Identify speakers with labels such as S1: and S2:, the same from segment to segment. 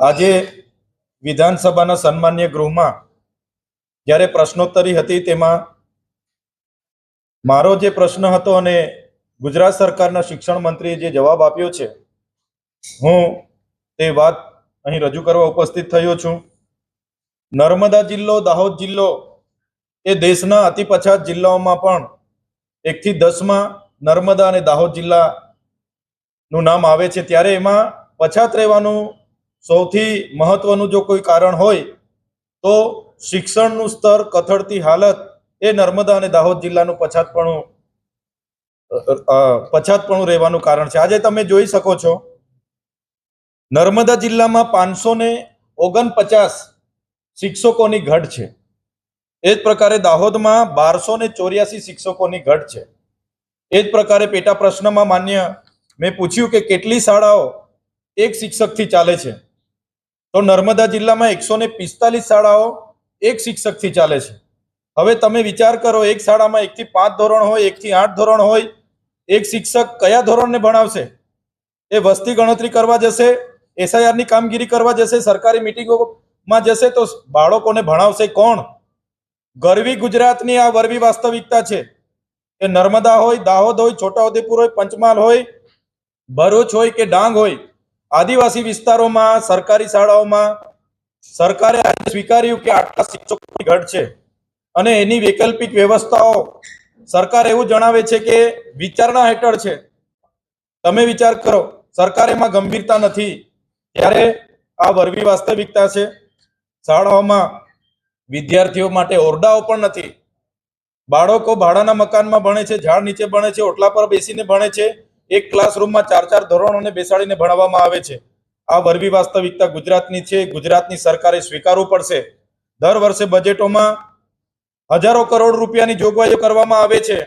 S1: આજે વિધાનસભાના સન્માન્ય ગૃહમાં જ્યારે પ્રશ્નોત્તરી હતી તેમાં મારો જે પ્રશ્ન હતો અને ગુજરાત સરકારના શિક્ષણ મંત્રીએ જે જવાબ આપ્યો છે, હું તે વાત અહીં રજૂ કરવા ઉપસ્થિત થયો છું. નર્મદા જિલ્લો, દાહોદ જિલ્લો એ દેશના અતિ પછાત જિલ્લાઓમાં પણ એકથી દસમાં નર્મદા અને દાહોદ જિલ્લાનું નામ આવે છે. ત્યારે એમાં પછાત રહેવાનું સૌથી મહત્વનું જો કોઈ કારણ હોય, તો શિક્ષણનું સ્તર કથળતી હાલત એ નર્મદા અને દાહોદ જિલ્લાનું પછાતપણું પછાતપણું રહેવાનું કારણ છે. આજે તમે જોઈ શકો છો, નર્મદા જિલ્લામાં પાંચસો ને ઓગણપચાસ શિક્ષકોની ઘટ છે. એ જ પ્રકારે દાહોદમાં બારસો ને ચોર્યાસી શિક્ષકોની ઘટ છે. એ જ પ્રકારે પેટા પ્રશ્નમાં માન્ય મેં પૂછ્યું કે કેટલી શાળાઓ એક શિક્ષકથી ચાલે છે. તો નર્મદા જિલ્લામાં એકસો ને પિસ્તાલીસ શાળાઓ એક શિક્ષકથી ચાલે છે. હવે તમે વિચાર કરો, એક શાળામાં એકથી પાંચ ધોરણ હોય, એકથી આઠ ધોરણ હોય, એક શિક્ષક કયા ધોરણને ભણાવશે? એ વસ્તી ગણતરી કરવા જશે, એસઆઈઆરની કામગીરી કરવા જશે, સરકારી મિટિંગોમાં જશે તો બાળકોને ભણાવશે કોણ? ગરવી ગુજરાતની આ વરવી વાસ્તવિકતા છે. કે નર્મદા હોય, દાહોદ હોય, છોટાઉદેપુર હોય, પંચમહાલ હોય, ભરૂચ હોય કે ડાંગ હોય, આદિવાસી વિસ્તારોમાં, સરકારી શાળાઓમાં, સરકારે સ્વીકાર્યું કે આટલા શિક્ષકોની ઘટ છે. અને એની વૈકલ્પિક વ્યવસ્થાઓ સરકાર એવું જણાવે છે કે વિચારણા હેઠળ છે. તમે વિચાર કરો, સરકાર એમાં ગંભીરતા નથી. ત્યારે આ વરવી વાસ્તવિકતા છે. શાળાઓમાં વિદ્યાર્થીઓ માટે ઓરડાઓ પણ નથી. બાળકો ભાડાના મકાનમાં ભણે છે, ઝાડ નીચે ભણે છે, ઓટલા પર બેસીને ભણે છે. એક ક્લાસરૂમમાં ચાર ચાર ધોરણોને બેસાડીને ભણાવવામાં આવે છે. આ વરવી વાસ્તવિકતા ગુજરાતની છે, ગુજરાતની સરકારે સ્વીકારવું પડશે. દર વર્ષે બજેટોમાં હજારો કરોડ રૂપિયાની જોગવાઈઓ કરવામાં આવે છે.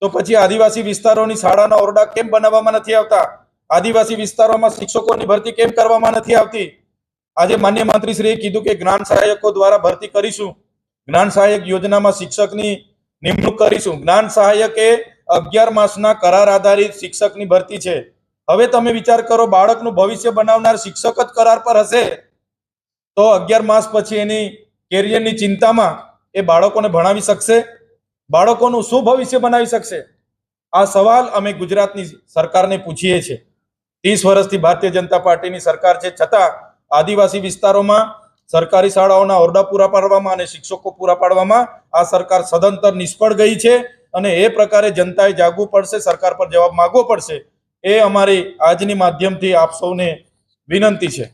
S1: તો પછી આદિવાસી વિસ્તારોની શાળાના ઓરડા કેમ બનાવવામાં નથી આવતા? આદિવાસી વિસ્તારોમાં શિક્ષકોની ભરતી કેમ કરવામાં નથી આવતી? આજે માન્ય મંત્રીશ્રીએ કીધું કે જ્ઞાન સહાયકો દ્વારા ભરતી કરીશું. જ્ઞાન સહાયક યોજનામાં શિક્ષકની નિમણૂક કરીશું. જ્ઞાન સહાયક એ અગિયાર માસના કરાર આધારિત શિક્ષકની ભરતી છે. હવે તમે વિચાર કરો, બાળકનું ભવિષ્ય બનાવનાર શિક્ષક જ કરાર પર હશે? તો અગિયાર માસ પછી એની કેરિયરની ચિંતામાં એ બાળકોને ભણાવી શકશે? બાળકોનું શું ભવિષ્ય બનાવી શકશે? આ સવાલ અમે ગુજરાતની સરકારને પૂછીએ છીએ. ત્રીસ વર્ષથી ભારતીય જનતા પાર્ટીની સરકાર છે. છતાં આદિવાસી વિસ્તારોમાં સરકારી શાળાઓના ઓરડા પૂરા પાડવામાં અને શિક્ષકો પૂરા પાડવામાં આ સરકાર સદંતર નિષ્ફળ ગઈ છે અને એ પ્રકારે જનતાએ જાગવું પડશે, સરકાર પર જવાબ માગવો પડશે એ અમારી આજની માધ્યમથી આપ સૌને વિનંતી છે.